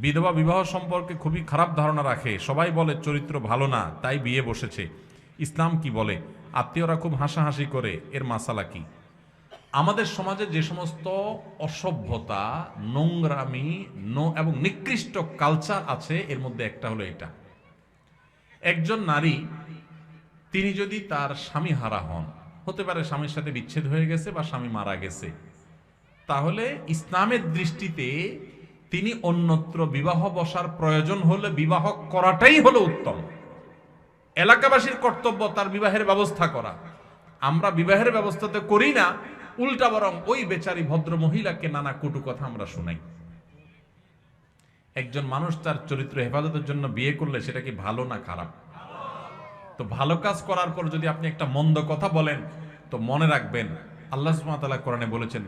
বিধবা বিবাহ সম্পর্কে খুবই খারাপ ধারণা রাখে। সবাই বলে, চরিত্র ভালো না, তাই বিয়ে বসেছে। ইসলাম কি বলে? আত্মীয়রা খুব হাসাহাসি করে, এর মাসালা কি? আমাদের সমাজে যে সমস্ত অসভ্যতা, নোংরামি, নো এবং নিকৃষ্ট কালচার আছে, এর মধ্যে একটা হলো এটা। একজন নারী, তিনি যদি তার স্বামী হারা হন, হতে পারে স্বামীর সাথে বিচ্ছেদ হয়ে গেছে বা স্বামী মারা গেছে, তাহলে ইসলামের দৃষ্টিতে তিনি অন্যত্র বিবাহ বসার প্রয়োজন হলে বিবাহ করাটাই হলো উত্তম। এলাকাবাসীর কর্তব্য তার বিবাহের ব্যবস্থা করা। আমরা বিবাহের ব্যবস্থাতে করি না, উল্টা বরং ওই বেচারি ভদ্র মহিলাকে নানা কটু কথা আমরা শুনাই। একজন মানুষ তার চরিত্র হেফাজতের জন্য বিয়ে করলে সেটা কি ভালো না খারাপ? তো ভালো কাজ করার পর যদি আপনি একটা মন্দ কথা বলেন, তো মনে রাখবেন, আল্লাহ ওয়া কোরআনে বলেছেন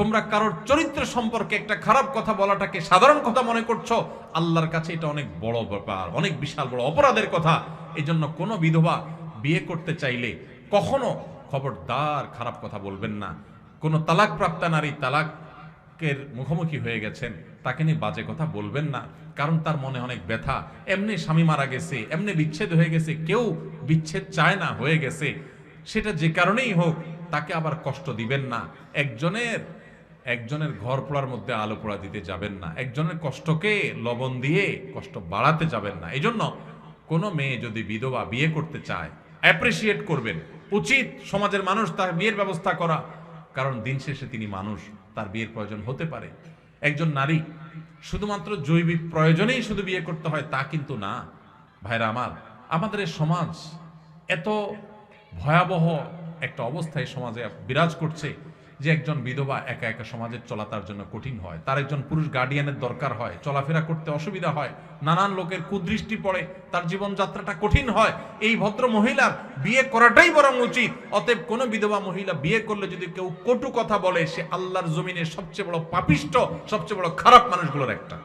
তোমরা কারোর চরিত্র সম্পর্কে একটা খারাপ কথা বলাটাকে সাধারণ কথা মনে করছ? আল্লাহর কাছে এটা অনেক বড় ব্যাপার, অনেক বিশাল বড় অপরাধের কথা। এই জন্য কোনো বিধবা বিয়ে করতে চাইলে কখনো খবরদার খারাপ কথা বলবেন না। কোনো তালাক প্রাপ্তা নারী তালাকের মুখোমুখি হয়ে গেছেন, তাকে নিয়ে বাজে কথা বলবেন না, কারণ তার মনে অনেক ব্যথা। এমনি স্বামী মারা গেছে, এমনি বিচ্ছেদ হয়ে গেছে, কেউ বিচ্ছেদ চায় না হয়ে গেছে। সেটা যে কারণেই হোক, তাকে আবার কষ্ট দিবেন না। একজনের একজনের ঘর পোড়ার মধ্যে আলো পোড়া দিতে যাবেন না। একজনের কষ্টকে লবণ দিয়ে কষ্ট বাড়াতে যাবেন না। এই জন্য কোনো মেয়ে যদি বিধবা বিয়ে করতে চায় অ্যাপ্রিসিয়েট করবেন। উচিত সমাজের মানুষ তার বিয়ের ব্যবস্থা করা। কারণ দিন শেষে তিনি মানুষ, তার বিয়ের প্রয়োজন হতে পারে। একজন নারী শুধুমাত্র জৈবিক প্রয়োজনেই শুধু বিয়ে করতে হয়, তা কিন্তু না। ভাইরা আমার, আমাদের সমাজ এত ভয়াবহ একটা অবস্থায় সমাজে বিরাজ করছে যে একজন বিধবা একা একা সমাজের চলা তার জন্য কঠিন হয়। তার একজন পুরুষ গার্ডিয়ানের দরকার হয়। চলাফেরা করতে অসুবিধা হয়। নানান লোকের কুদৃষ্টি পড়ে। তার জীবনযাত্রাটা কঠিন হয়। এই ভদ্র মহিলার বিয়ে করাটাই বরং উচিত। অতএব কোনো বিধবা মহিলা বিয়ে করলে যদি কেউ কটু কথা বলে, সে আল্লাহর জমিনে সবচেয়ে বড় পাপিষ্ট সবচেয়ে বড় খারাপ মানুষগুলোর একটা।